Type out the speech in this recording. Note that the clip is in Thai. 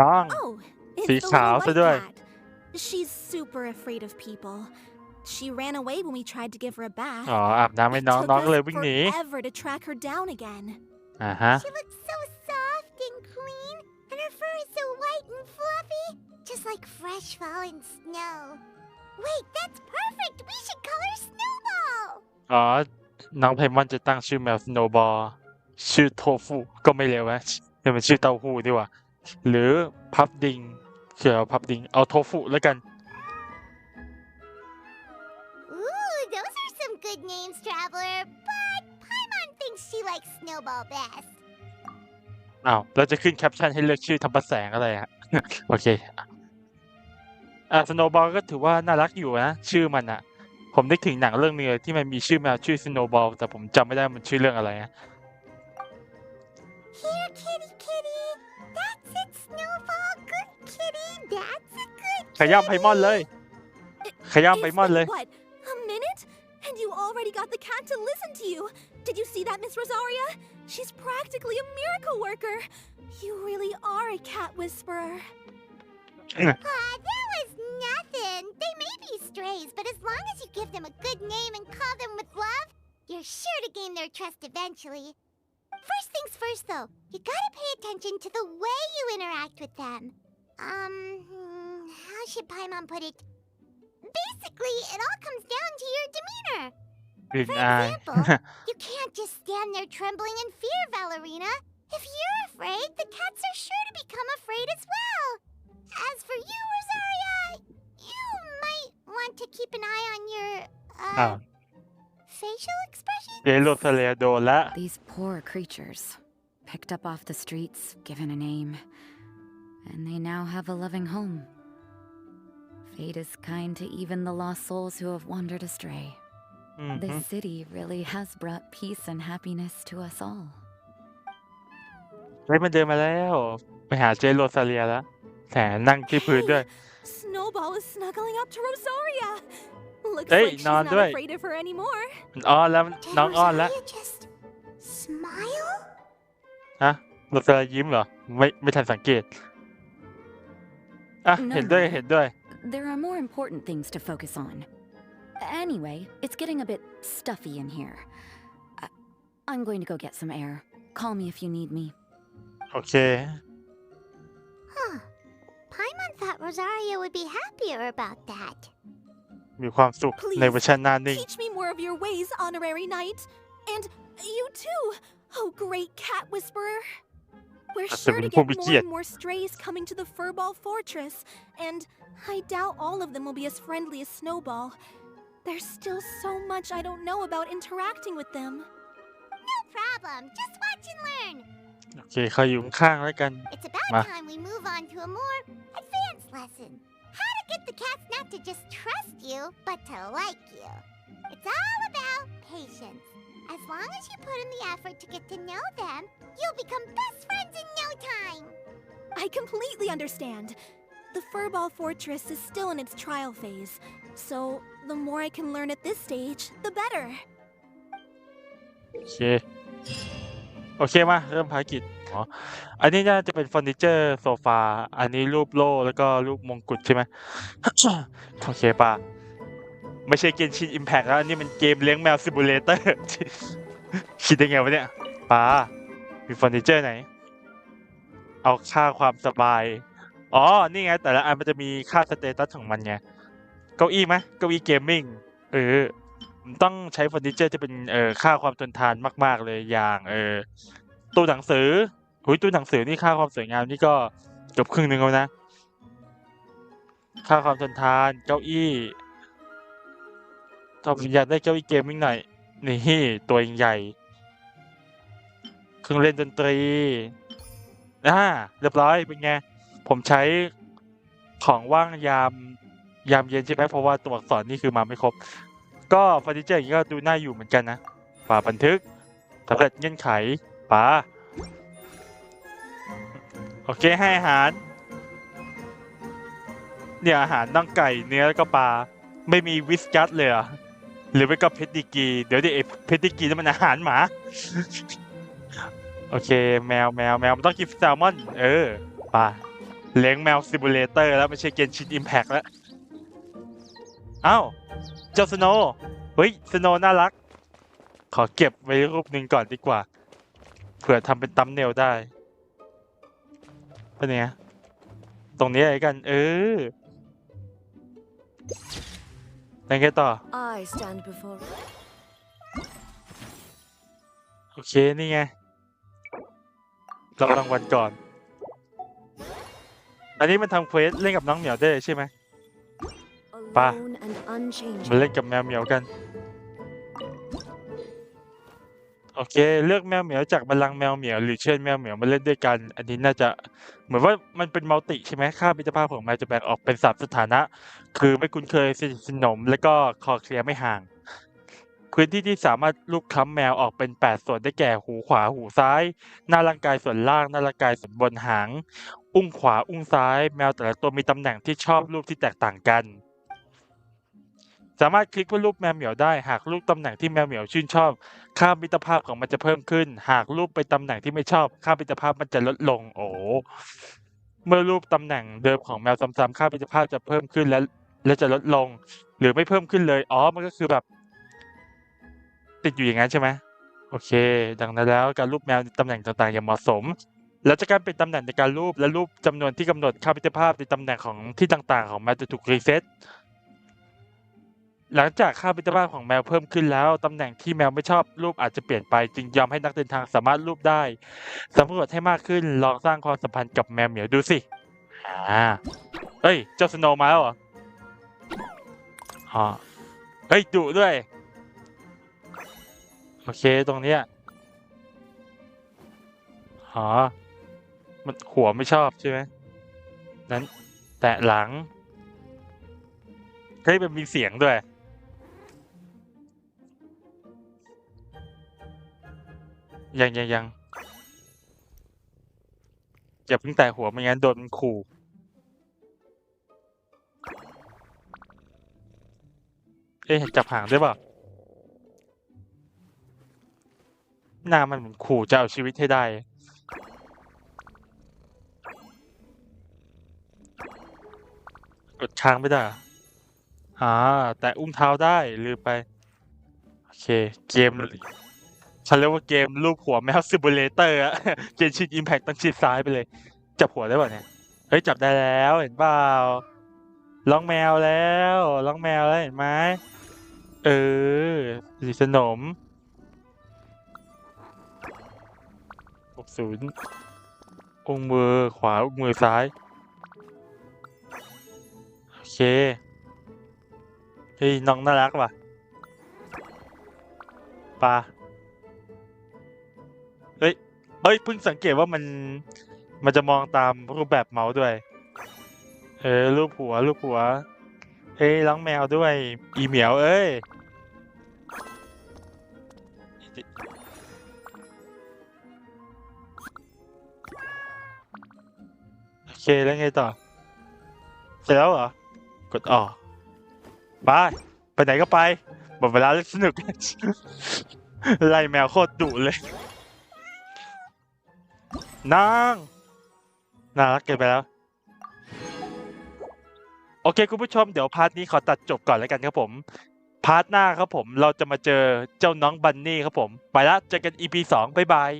น้อง Oh, it'sสี the ขาว little ซะ white ด้วย cat. She's super afraid of people. She ran away when we tried to give her a bath. อ๋ออาบน้ำให้ It น้อง took น้อง us ก็เลยวิ่งหนี forever to track her down again. อ่าฮะ She looks so soft and clean, and her fur is so white and fluffy, just like fresh fallen snow. Wait, that's perfect! We should call her Snowball! อ๋อ น้องไพมอนจะตั้งชื่อแมวสโนบอลชื่อโทฟูก็ไม่เร็วนะแต่มันชื่อเต้าหู้ดีกว่า หรือพับดิงเขียวพับดิงเอาโทฟูแล้วกัน Ooh, those are some good names, Traveler, but Paimon thinks she likes Snowball best. อ้าวเราจะขึ้นแคปชั่นให้เลือกชื่อทำประแสงอะไรฮะ โอเค อ่าสโนบอลก็ถือว่าน่ารักอยู่นะ ชื่อมันอะผมนึกถึงหนังเรื่องนึงเลยที่มันมีชื่อแมวชื่อสโนบอลแต่ผมจำไม่ได้มันชื่อเรื่องอะไรนะ Here, kitty, ขย้ำไพมอนเลย ขย้ำไพ It's มอน been, เลย what, a minute? And you already got the cat to listen to you. Did you see that, Miss Rosaria? She's practically a miracle worker. You really are a cat whisperer. Ah, that was nothing. They may be strays, but as long as you give them a good name and call them with love, you're sure to gain their trust eventually. First things first, though, you gotta pay attention to the way you interact with them. Um, hmm, how should Paimon put it? Basically, it all comes down to your demeanor. Good For example, you can't just stand there trembling in fear, Valerina. If you're afraid, the cats are sure to become afraid as well. As for you, Rosaria, you might want to keep an eye on your uh, oh. facial expressions. These poor creatures, picked up off the streets, given a name, and they now have a loving home. Fate is kind to even the lost souls who have wandered astray. อืมฮึ This city really has brought peace and happiness to us all. เฮ้ยมันเดินมาแล้ว ไปหาเจโรซาเลียแล้วแถมนั่งที่พื้นด้วย Snowball is snuggling up to Rosaria. Looks Hey, like she's nod notด้วย afraid of her anymore. มันอ้อนแล้ว Did น้องอ้อนแล้ว Rosaria just smile? ฮะโรซาเลียยิ้มเหรอ ไม่ไม่ทันสังเกต อ่ะ No, เห็นด้วย no. เห็นด้วย There are more important things to focus on. Anyway, it's getting a bit stuffy in here. I- I'm going to go get some air. Call me if you need me. โอเค Huh. Paimon thought Rosaria would be happier about that. มีความสุข Please, ในเวอร์ชันหน้านิ่ง Teach me more of your ways, honorary knight. And you too, oh great cat whisperer. We're That's sure a to little get bit more yet. and more strays coming to the Furball Fortress, and I doubt all of them will be as friendly as Snowball. There's still so much I don't know about interacting with them. No problem. Just watch and learn. โอเคเขาอยู่ข้างๆแล้วกัน It's about Ma. time we move on to a more advanced lesson. How to get the cats not to just trust you, but to like you. It's all about patience. As long as you put in the effort to get to know them, you'll become best friends in no time. I completely understand. The Furball Fortress is still in its trial phase, so the more I can learn at this stage, the better. โอเค โอเคมาเริ่มภารกิจอ๋ออันนี้น่าจะเป็นเฟอร์นิเจอร์โซฟา อันนี้รูปโล่แล้วก็รูปมงกุฎใช่ไหม โอเคป่ะ ไม่ใช่เกมชินอิมแพกแล้วอันนี้มันเกมเลี้ยงแมวซิมูเลเตอร์ คิดได้ไงวะเนี่ยป้า มีเฟอร์นิเจอร์ไหน เอาค่าความสบาย อ๋อ นี่ไง แต่ละอันมันจะมีค่าสเตตัสของมันไง เก้าอี้ไหมเก้าอี้เกมมิ่งเออต้องใช้เฟอร์นิเจอร์ที่เป็นเอ่อค่าความทนทานมาก ๆ เลยอย่างเออตู้หนังสือหุยตู้หนังสือนี่ค่าความสวยงามนี่ก็เกือบครึ่งหนึ่งแล้วนะ ค่าความทนทานเก้าอี้ถ้าผมอยากได้เก้าอี้เกมมิ่งหน่อยนี่ตัวใหญ่ เครื่องเล่นดนตรีอ่าเรียบร้อยเป็นไงผมใช้ของว่างยามยามเย็นใช่ไหมเพราะว่าตัวอักษรนี่คือมาไม่ครบ ก็เฟอร์นิเจอร์อย่างนี้ก็ดูน่าอยู่เหมือนกันนะป่าบันทึกสำเร็จเงื่อนไขป่าโอเคให้อาหาร เนี่ยอาหารน่องไก่เนื้อแล้วก็ปลาไม่มีวิสกัสเลยเหรอหรือไม่ก็เพชรดิกี เดี๋ยวดิไอ้เพชรดิกีนั่นมันอาหารหมา โอเค แมวแมวแมวมันต้องกินแซลมอน เออปลาเลี้ยงแมวซิมูเลเตอร์แล้วไม่ใช่เกนชินอิมแพกแล้วอ้าวเจ้าสโนว์เฮ้ยสโนว์น่ารัก ขอเก็บไว้รูปหนึ่งก่อนดีกว่าเผื่อทำเป็นตัมเนลได้เป็นไงตรงนี้อะไรกัน เออยังไงต่อ I stand before โอเค นี่ไง รับรางวัลก่อน อันนี้มันทำเควสเล่นกับน้องเหมียวได้ใช่ไหม Pa. alone and unchanging. มาเล่นกับแมวเหมียวกัน โอเค เลือกแมวเหมียวจากบัลลังก์แมวเหมียวหรือเชิญแมวเหมียวมาเล่นด้วยกัน อันนี้น่าจะเหมือนว่ามันเป็นมัลติใช่ไหมค่ามิตรภาพของแมวจะแบ่งออกเป็นสามสถานะ คือไม่คุ้นเคยสนิทสนม และก็คอเคลียร์ไม่ห่าง พื้นที่ที่สามารถลูกค้ำแมวออกเป็น 8 ส่วนได้แก่หูขวาหูซ้าย หน้าร่างกายส่วนล่าง หน้าร่างกายส่วนบนหาง อุ้งขวาอุ้งซ้าย แมวแต่ละตัวมีตำแหน่งที่ชอบรูปที่แตกต่างกัน สามารถคลิกเพื่อรูปแมวเหมียวได้ หากรูปตำแหน่งที่แมวเหมียวชื่นชอบ ค่ามิตรภาพของมันจะเพิ่มขึ้น หากรูปไปตำแหน่งที่ไม่ชอบ ค่ามิตรภาพมันจะลดลง โอ้เมื่อรูปตำแหน่งเดิมของแมวซ้ำๆค่ามิตรภาพจะเพิ่มขึ้นและและจะลดลง หรือไม่เพิ่มขึ้นเลย อ๋อ มันก็คือแบบ ติดอยู่อย่างนั้นใช่ไหมโอเค ดังนั้นแล้วการรูปแมวในตำแหน่งต่างๆ อย่างเหมาะสม และจากการเป็นตำแหน่งในการรูปและรูปจำนวนที่กำหนดค่ามิตรภาพในตำแหน่งของที่ต่างๆ ของแมวจะถูกรีเซ็ตหลังจากค่ามิตรภาพของแมวเพิ่มขึ้นแล้วตำแหน่งที่แมวไม่ชอบรูปอาจจะเปลี่ยนไปจึงยอมให้นักเดินทางสามารถรูปได้สำรวจให้มากขึ้นลองสร้างความสัมพันธ์กับแมวเหมียวดูสิอ่าเอ้ยเจ้าสโนว์มาแล้วเหรออ๋อเฮ้ยดุด้วย โอเคตรงเนี้ยอ๋อมันหัวไม่ชอบใช่ไหมนั้น แตะหลังเฮ้ยมันมีเสียงด้วย ยังยังยังอย่าเพิ่งแตะหัวไม่งั้นโดนมันขู่เอ๊ะจับหางได้ป่ะ หน้ามันเหมือนขู่จะเอาชีวิตให้ได้ กดค้างไม่ได้อ่าแต่อุ้งเท้าได้ลืมไป โอเค เกมเขาเรียกว่าเกมรูปหัวแมวซิมูเลเตอร์อะเกมชินอิมแพคต้องชิดซ้ายไปเลย จับหัวได้ป่ะเนี่ย เฮ้ย จับได้แล้วเห็นเปล่าร้องแมวแล้วร้องแมวแล้วเห็นไหมเออสีสนม ศูนย์องมือขวาองมือซ้าย โอเค เฮ้ย น้องน่ารักว่ะปลาเฮ้ย เฮ้ย เพิ่งสังเกตว่ามัน มันจะมองตามรูปแบบเมาส์ด้วย เออรูปหัว รูปหัวเฮ้ยร้องแมวด้วย อีเหมียว เอ้ย เคแล้วไงต่อ เสร็จแล้วเหรอ กดออกไปไปไหนก็ไปหมดเวลาเล่นสนุก ไล่แมวโคตรดุเลย นาง น่ารักเกินไปแล้ว โอเคคุณผู้ชมเดี๋ยวพาร์ทนี้ขอตัดจบก่อนแล้วกันครับผม พาร์ทหน้าครับผมเราจะมาเจอเจ้าน้องบันนี่ครับผม ไปละเจอกัน EP 2บ๊ายบาย